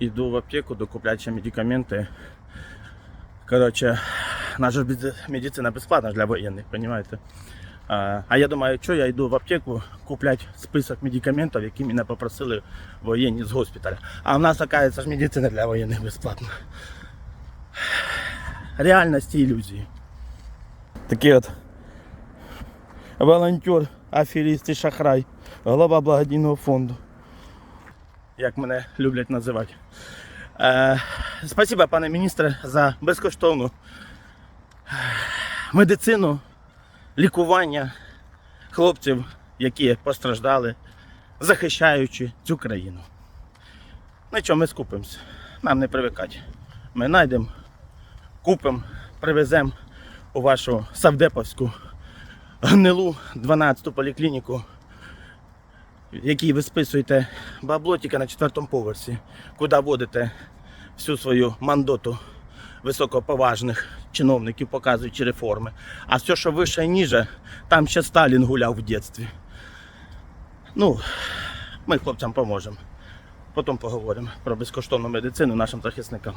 Иду в аптеку докуплять ще медикаменты. Короче, наша меди- медицина бесплатна для военных, понимаете? А, а я думаю, що я йду в аптеку купляти список медикаментів, які мене попросили воєнні з госпіталя. А в нас, оказывается, ж медицина для воєнних безплатна. Реальність і ілюзії. Такий от волонтер, аферіст і шахрай, голова благодійного фонду. Як мене люблять називати. Е, спасибо, пане міністре, за безкоштовну медицину, лікування хлопців, які постраждали, захищаючи цю країну. Нічого, ми скупимось. Нам не привикати. Ми знайдемо, купимо, привеземо у вашу Савдеповську гнилу 12-ту поліклініку, в якій ви списуєте бабло тільки на четвертому поверсі, куди водите всю свою мандоту високоповажних чиновників, показуючи реформи. А все, що вище і ніже, там ще Сталін гуляв в дитинстві. Ну, ми хлопцям поможемо. Потім поговоримо про безкоштовну медицину нашим захисникам.